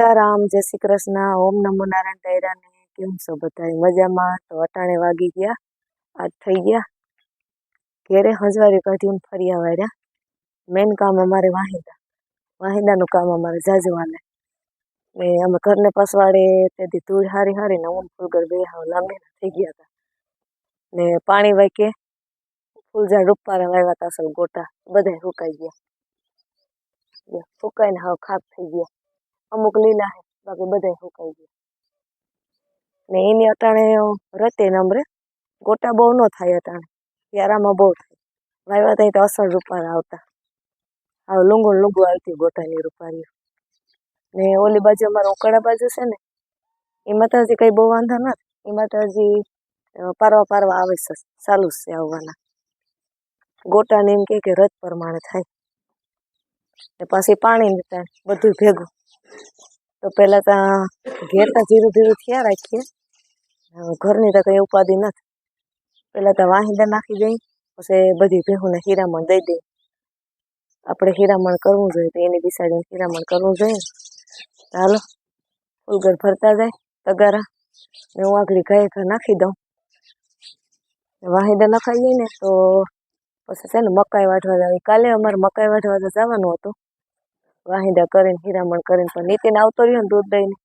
સીતારામ, જય શ્રી કૃષ્ણ, ઓમ નમો નારાયણ ટૈરાને કેમ છો બધા મજામાં? તો અટાણે વાગી ગયા, આજ થઈ ગયા. ઘેરે હંજવારી કાઢીને ફર્યા વાળ્યા મેઇન કામ અમારે વાહિંદા. વાહિંદાનું કામ અમારે જાજવાને. ને અમે ઘરને પસવાડે તેથી ધૂળ હારી હારી ને ઊન ફૂલગર બે હાવ લાંબી થઈ ગયા હતા ને પાણી વાંકે ફૂલઝાડ રૂપારા વાવ્યા હતા અસલ ગોટા. બધા સુકાઈ ગયા. સુકાઈને હાવ ખાક થઈ ગયા. અમુક લીલા હે, બાકી બધા સુકાઈ ગયા. ને એની અટાણે રતે નમરે. ગોટા બહુ ન થાય અટાણે યારામાં બહુ થાય. વાવ્યા થાય તો અસલ રૂપારા આવતા. હવે લુંગુ ને આવતી ગોટાની રૂપારીઓ ને ઓલી બાજુ અમારા ઉકાળા બાજુ છે ને એમાં તો હજી કંઈ બહુ વાંધો નથી એમાં તો હજી પારવા પારવા આવે છે, ચાલુ છે આવવાના. ગોટાને એમ કે રથ પ્રમાણે થાય. ને પાછી પાણી ને બધું ભેગું. તો પહેલાં ત્યાં ઘેર તો ધીરું ધીરું થયા રાખીએ. ઘરની તો કંઈ ઉપાધિ નથી. પહેલાં તો વાહિંદા નાખી દઈ, પછી બધી ભેહુને હીરામણ દઈ દઈ. આપણે હીરામણ કરવું જોઈએ, તો એની બિસાડીને હીરામણ કરવું જોઈએ. ચાલો ફૂલગર ફરતા જાય, તગારા. ને હું આગળ ગાય ઘા નાખી દઉં. વાહિંદા નખાઈ જાય ને, તો પછી છે ને મકાઈ વાઢવા જાય કાલે અમારે મકાઈ વાઢવા તો જવાનું હતું. વાહિંદા કરીને, હીરામણ કરીને, પણ નીતિને આવતો રહ્યો ને દૂધ દઈને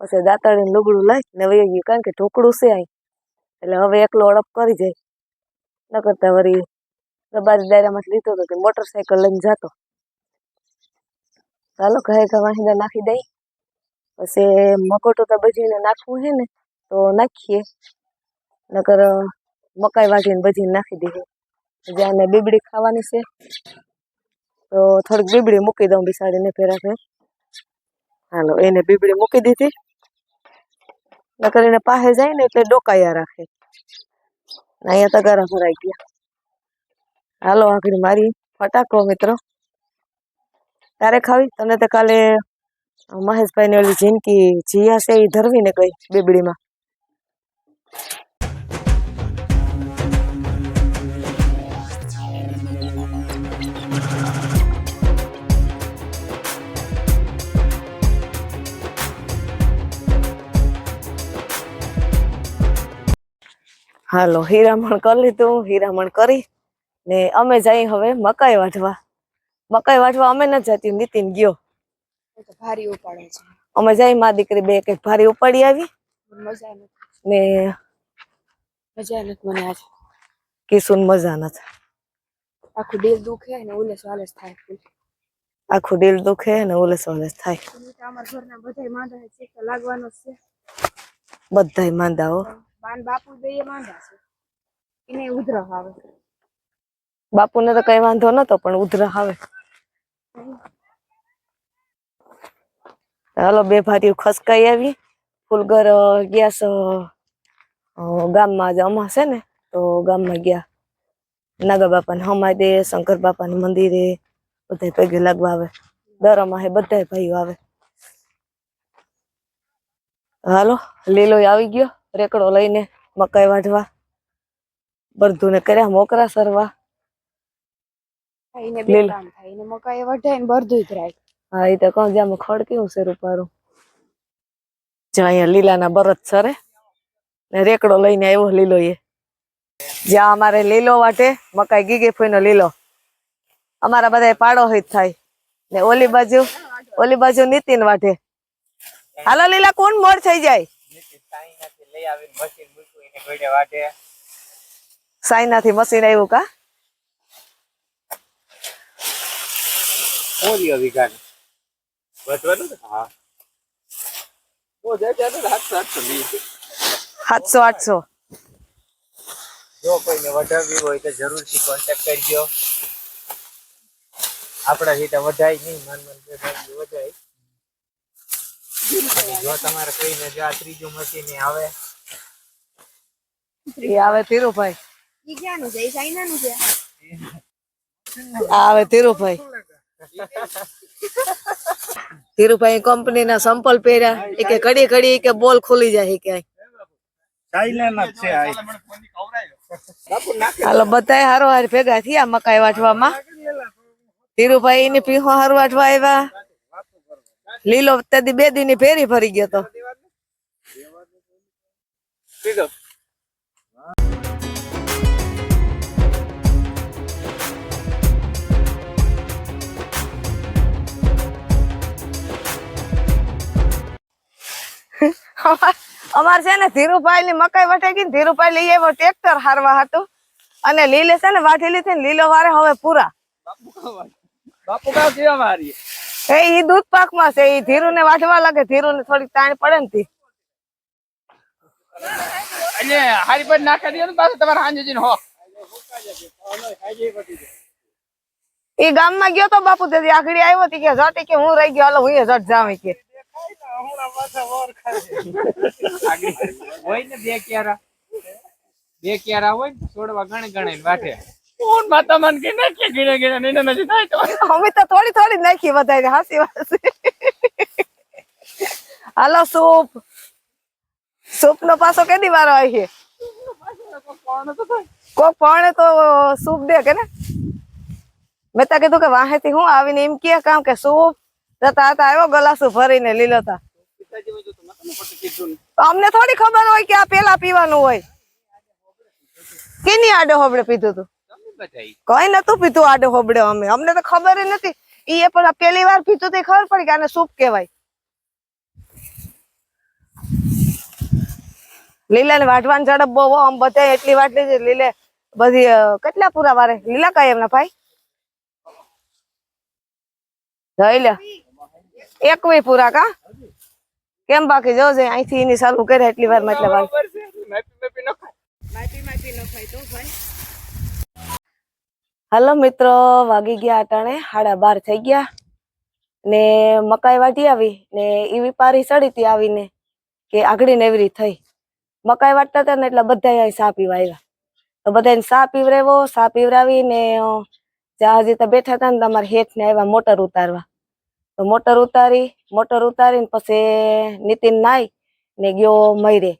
પછી દાંતડીને લુગડું લઈ ને વહી ગયું, કારણ કે ઢોકળું છે અહીં. એટલે હવે એકલો અડપ કરી જાય. ન કરતા વળી રબારી દાયરામાંથી લીધો હતો કે મોટરસાયકલ લઈને જતો. ચાલો કહે કે વાહિંદા નાખી દઈ. પછી મકોટો તો બજીને નાખવું છે ને, તો નાખીએ. નકર મકાઈ વાટીને બજીને નાખી દઈએ. જ્યાં બીબડી ખાવાની છે તો થોડીક બીબડી મૂકી દઉં બિસાડીને ફેરા ફેર હાલો, એને બીબડી મૂકી દીધી. નકર એને પાસે જાય ને એટલે ડોકાયા રાખે. અહીંયા તગારા ભરાઈ ગયા. હાલો, આગળ મારી ફટાકો મિત્રો. તારે ખાવી? તને તો કાલે મહેશભાઈની ઓલી જિંદગી જીયા છે એ ધરવીને ગઈ બીબડીમાં. હાલો હીરામણ કરી લીધું હીરામણ કરી ને અમે જઈ હવે મકાઈ વાઢવા. મકાઈ વાઢવા અમે ન જતી નીતિન ગયો. ભારી ઉપાડે છે. અમે જઈ મા દીકરી બે કઈ ભારી ઉપાડી આવી મજા ને મજા નથી મને આજ. કિસુન મજા નથી. આખું દિલ દુખે ને ઉલેસ વાલેસ થાય આખું દિલ દુખે ને ઉલેસ વાલેસ થાય. અમારા ઘરના બધા માંદા છે લાગવાનો છે. બધાય માંદા બાપુ ને ઉધરસ તો કઈ વાંધો નતો, પણ ઉધરા આવે. હાલો, બે ભારીઓ ખસકાઈ આવી. ફૂલગર છો ગામમાં જ અમા છે ને, તો ગામમાં ગયા. નાગા બાપાને હમાય દે શંકર બાપાના મંદિરે બધા પગે લાગવા આવે. દર અમાહે બધા ભાઈઓ આવે. હાલો લીલો આવી ગયો. રેકડો લઈને મકાઈ વાઢવા. બરધુને કર્યા મોકરા સરવા. મકાઈ હા એ તો કહું જ્યાં ખડ કેવું છે રૂપારું. જ્યાં અહીંયા લીલાના બરત સરે ને રેકડો લઈને આવ્યો લીલો એ. જ્યાં અમારે લીલો વાટે મકાઈ ગીગે ફોઈનો લીલો. અમારા બધા પાડો હિત થાય. ને ઓલી બાજુ ઓલી બાજુ નીતિન વાટે હાલો લીલા કોણ મોડ થઈ જાય? સાઈનાથી મશીન આવ્યું કા? ઓલિયો વિઘાને વધવાનું ને હા. ઓ જાય જાય ને હાથસો હાથસો વીસ સાતસો આઠસો. જો કોઈને વધારવી હોય તો જરૂરથી કોન્ટેક્ટ કરજો. આપણા રીતે વધાય નહીં મન મન વધાય. જો તમારે કોઈને જો આ ત્રીજું મશીન આવે. એ આવે ધીરુભાઈ. ઈ ક્યાંનું છે? ઈ ચાઇનાનું છે? આવે ધીરુભાઈ. ધીરુભાઈ કંપનીના સંપલ પહેર્યા. એ કે ઘડી ઘડી કે બોલ ખુલી જાય કે હાલો બધાય હારો હાર ભેગા થયા મકાઈ વાટવામાં ધીરુભાઈ એની પીહો હારું વાટવા આવ્યા. લીલો તેથી બે દી ની ફેરી ફરી ગયો તો. અમાર છે ને ધીરુભાઈ ની મકાઈ વટે ગઈ ધીરુભાઈ લઈ આવ્યો ટ્રેક્ટર હારવા હતું. અને લીલે છે ને વાઢી લીધી લીલો વારે હવે પૂરા. બાપુ બાપુ કેવા મારી એ ઈ દૂધ પાકમાં છે ઈ ધીરુ ને વાઢવા લાગે ધીરુ ને થોડી તાણ પડે ને તી. એટલે હારી પર નાખી દે ને પાછું તમારે હાંજે જઈને હો. ઈ ગામમાં ગયો તો બાપુ દેદી આગળ આવ્યો તી કે જટ કે હું રહી ગયો હાલો હું જટ જાવ કે. હોય ને બે ક્યારા. બે ક્યારા હોય ને છોડવા ગણે ગણે વાટે કોણ માતા મન કે નાખી ગીણે ગીણે ને નથી થાય તો. અમે તો થોડી થોડી નાખી વધારે હાસી વાત હાલો, સૂપ. સૂપ નો પાછો કેદી વારો આવી કોક પાણે તો સૂપ દે કે ને? મેં તો કીધું કે વાહેથી હું આવીને એમ કે કામ કે સૂપ. જતા હતા આવ્યો ગલાસુ ભરીને લીલો તા અમને થોડી ખબર હોય કે આ પેલા પીવાનું હોય. કેની આડે હોબડે પીધું તું? કઈ નતું પીતું આડે હોબડે અમે. અમને તો ખબર નથી. ઈ એ પણ પેલી વાર પીતું તો ખબર પડી કે આને સૂપ કહેવાય. લીલા ને વાટવાની ઝડપ બહુ આમ બધા એટલી વાટલી છે લીલે બધી કેટલા પૂરા વારે? લીલા કઈ એમના ભાઈ? જઈ લે એક વી પૂરા કા? કેમ બાકી? જોજે અહીંથી એની સારું કરે એટલી વાર એટલે ભાઈ. હાલો મિત્રો, વાગી ગયા અટાણે હાડા બાર થઈ ગયા. ને મકાઈ વાટી આવી, ને એવી પારી સડી તી આવીને કે આગળી નેવરી થઈ. મકાઈ વાટતા હતા ને એટલે બધા અહીં સા પીવા આવ્યા. તો બધાને સા પીવરાવો સા પીવરાવી ને જ્યાં હજી તો બેઠા હતા ને તમારે હેઠ ને આવ્યા મોટર ઉતારવા. તો મોટર ઉતારી, મોટર ઉતારીને પછી નીતિન નાઈ ને ગયો મયરે.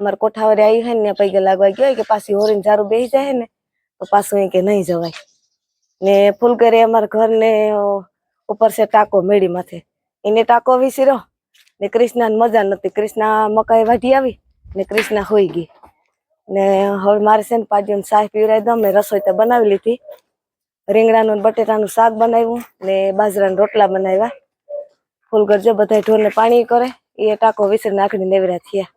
અમારે કોઠાવરે આવી હે ને પૈગે લાગવા ગયો કે પાછી હોરીને જારું બેસી જાય ને, તો પાછું એ કે નહીં જવાય. ને ફૂલગરે અમારા ઘરને ઉપર છે ટાંકો મેળી માથે. એને ટાંકો વિસીરો ને કૃષ્ણાને મજા નતી કૃષ્ણા મકાઈ વાઢી આવી ને કૃષ્ણા હોઈ ગઈ. ને હવે મારે છે ને પાડીઓને શાક પીવરાઈ દઉં. મેં રસોઈ તો બનાવી લીધી. રીંગણાનું બટેટાનું શાક બનાવ્યું ને બાજરાના રોટલા બનાવ્યા. ફૂલગર જો બધા ઢોરને પાણી કરે, એ ટાંકો વિસરી નાખીને નેવરા થયા.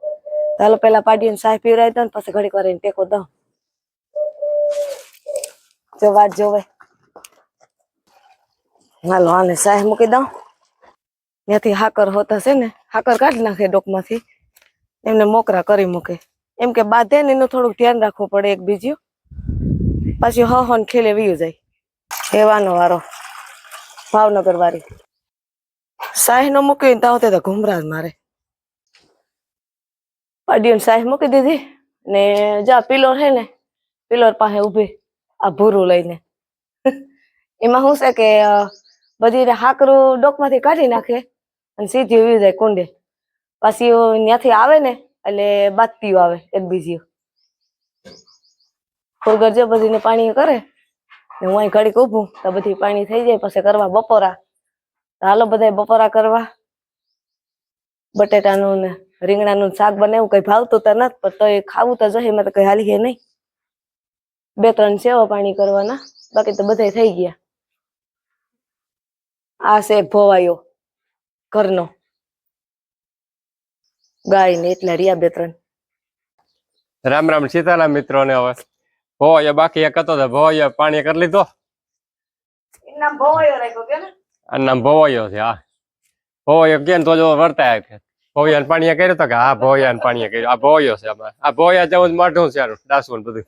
ચાલો પેલા પાડીઓને શાક પીવરાઈ દઉં પછી ઘડીક વાર ટેકો દઉં. જો વાત જોવે. હાલો આને સાહ મૂકી દઉં. ત્યાંથી હાકર હોતા છે ને, હાકર કાઢી નાખે ડોકમાંથી. એમને મોકરા કરી મૂકે. એમ કે બાંધે ને એનું થોડુંક ધ્યાન રાખવું પડે એક બીજું. પાછી હ હ ને ખેલે વીયું જાય. એવાનો વારો. ભાવનગર વાળી સાહ નો મૂકી ત્યાં તે તો ઘુમરા મારે. પાડીઓને સાહ મૂકી દીધી ને જા પિલોર હે ને, પિલોર પાસે ઊભી આ ભૂરું લઈને. એમાં શું છે કે બધી હાકરું ડોકમાંથી કાઢી નાખે અને સીધી ઉવી જાય કુંડે. પાછી ત્યાંથી આવે ને, એટલે બાતતીઓ આવે એક બીજી ફૂલગર બધીને પાણી કરે, ને હું અહીં ઘડીક ઊભું, તો બધી પાણી થઈ જાય, પછી કરવા બપોરા. હાલો બધા બપોરા કરવા. બટેટાનું ને રીંગણાનું શાક બને એવું કઈ ભાવતું તો નથી, પણ તો એ ખાવું તો જોઈએ મેં તો કઈ હાલી નહીં. બે ત્રણ સેવા પાણી કરવાના, બાકી તો બધા થઈ ગયા. આ છે ભોવાયો ઘરનો. ગાય ને એટલા રહ્યા બે ત્રણ. રામ રામ સીતારામ મિત્રોને હવે. ભોય બાકી એક હતો તો ભોય પાણી કરી લીધો. ભોવાયો ને? નામ ભોવાયો છે હા. ભોવાયો કે ને તો જો વર્તાય કે ભોયાને પાણી કર્યું તો કે હા ભોયાને પાણી કર્યું. આ ભોયો છે આમાં આ ભોયા જેવું મોઢું છે ને બધું.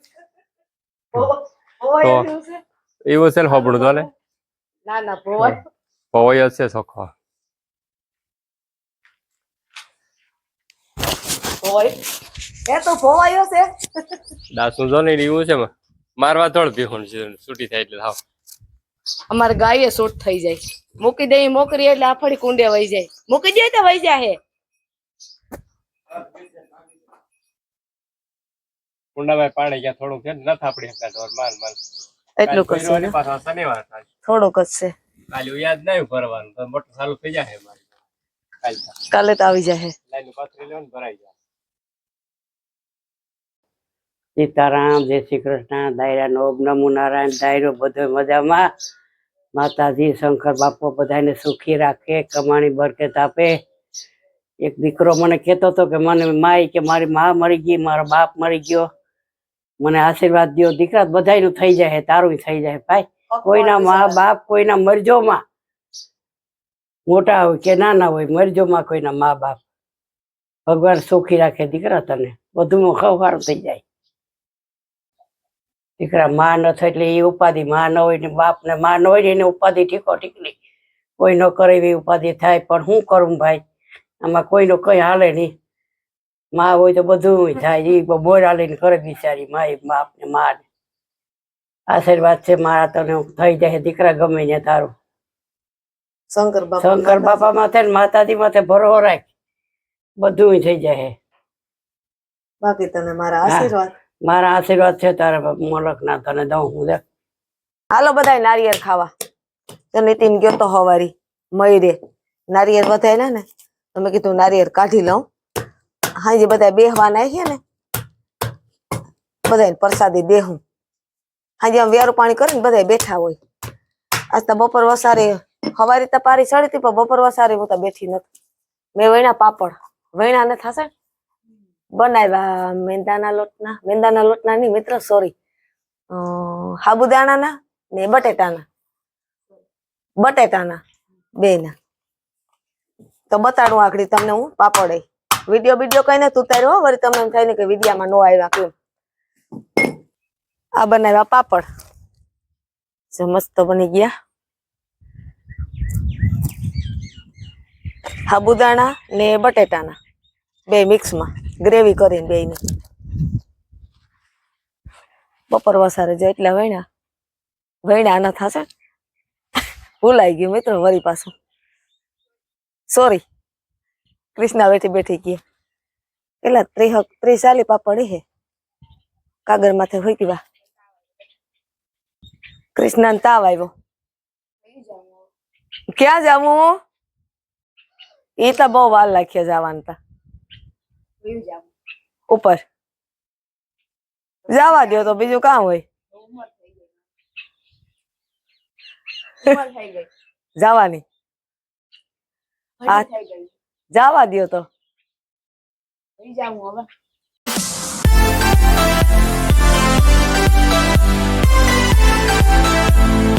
ભોવાયો એવું છે ને હોબળું તો ને ના ના ભોવાયો. ભોયો છે ભોવાયો એ તો ભોવાયો છે જો ને છે મારવા થોડ ભીખું છૂટી થાય એટલે હાવ અમારે ગાયે શૂટ થઈ જાય. મૂકી દઈ મોકરી એટલે આફડી કુંડે વહી જાય. મૂકી દે તો વહી જાય કુંડામાં પાણી ગયા થોડુંક છે ને થાપડી હતા ઢોર માર માર એટલું કરશે. શનિવાર થોડુંક જ છે. કાલે યાદ નહીં ભરવાનું તો મોટર ચાલુ થઈ જાય મારી. કાલે તો આવી જાય લાઈન પાથરી લેવાનું ભરાઈ જાય. સીતારામ જય શ્રી કૃષ્ણ દાયરા નો નમો નારાયણ દાયરો બધો મજામાં. માતાજી શંકર બાપો બધાને સુખી રાખે કમાણી બરકત આપે. એક દીકરો મને કહેતો હતો કે મને માય કે મારી મા મરી ગઈ મારો બાપ મરી ગયો. મને આશીર્વાદ દો દીકરા બધાનું થઈ જાય તારું થઈ જાય ભાઈ. કોઈના મા બાપ કોઈના મરજોમાં મોટા હોય કે નાના હોય મરજોમાં કોઈના મા બાપ ભગવાન સુખી રાખે દીકરા તને બધું ખવારું થઈ જાય. દીકરા માં ન થાય એટલે એ ઉપાધિ માં ન હોય ને બાપ ને માં ન હોય ને એને ઉપાધિ ઠીકો ઠીકલી. કોઈ ન કરે એવી ઉપાધિ થાય પણ હું કરું ભાઈ? આમાં કોઈનો કઈ હાલે નહીં. માં હોય તો બધું થાય. એ બોર હાલીને કરે બિચારી મા બાપ ને માં આશીર્વાદ છે મારા તને થઈ જાય દીકરા ગમે ને તારું. શંકર શંકર બાપા માથે ને માતાજી માથે ભરો રાખ. બધું થઈ જાય. બાકી તને મારા આશીર્વાદ. મારા આશીર્વાદ છે તારા મોલક ના તને દઉં હું દેખ હાલો બધા નારિયેળ ખાવા. તો નીતિન ગયો તો હવારી. મયરે નારિયેળ વધારેલા ને તમે કીધું નારિયેળ કાઢી લઉં. હાજી બધા બેહવા છે ને? બધા પ્રસાદી દેહું. હાજી આમ વ્યારું પાણી કરીને બધા બેઠા હોય. આજ તો બપોર વસારે હવારી તો પારી ચડી હતી, પણ બપોર વસારે હું તો બેઠી નથી મેં વૈણા પાપડ વૈણા ને થશે બનાવ્યા મેંદાના લોટના મેંદાના લોટના નહીં મિત્ર સોરી સાબુદાણાના ને બટેટાના. બટેટાના બેના તો બતાડું આગળ તમને હું પાપડ. વીડિયો વીડિયો કઈ ને ઉતાર્યો વળી તમને એમ થાય ને કે વિડીયામાં નો આવ્યા કેમ? આ બનાવ્યા પાપડ. જો મસ્ત બની ગયા. સાબુદાણા ને બટેટાના. બે મિક્સમાં. ગ્રેવી કરીને બે બપોર વસારે જો એટલા વણ્યા. વૈણ્યા આના થશે ભૂલાઈ ગયું મિત્રો વળી પાછું. સોરી કૃષ્ણા બેઠી બેઠી ગયા પેલા ત્રીસ ત્રીસ ચાલી પાપડ હે. કાગળ માથે હોય કેવા કૃષ્ણા તાવ આવ્યો. ક્યાં જાવું એ તો બહુ વાર લાગી જવાનું તા. ઉપર. જવા દો તો બીજું કામ હોય? જવાની. જવા દો તો. હવે. Bye.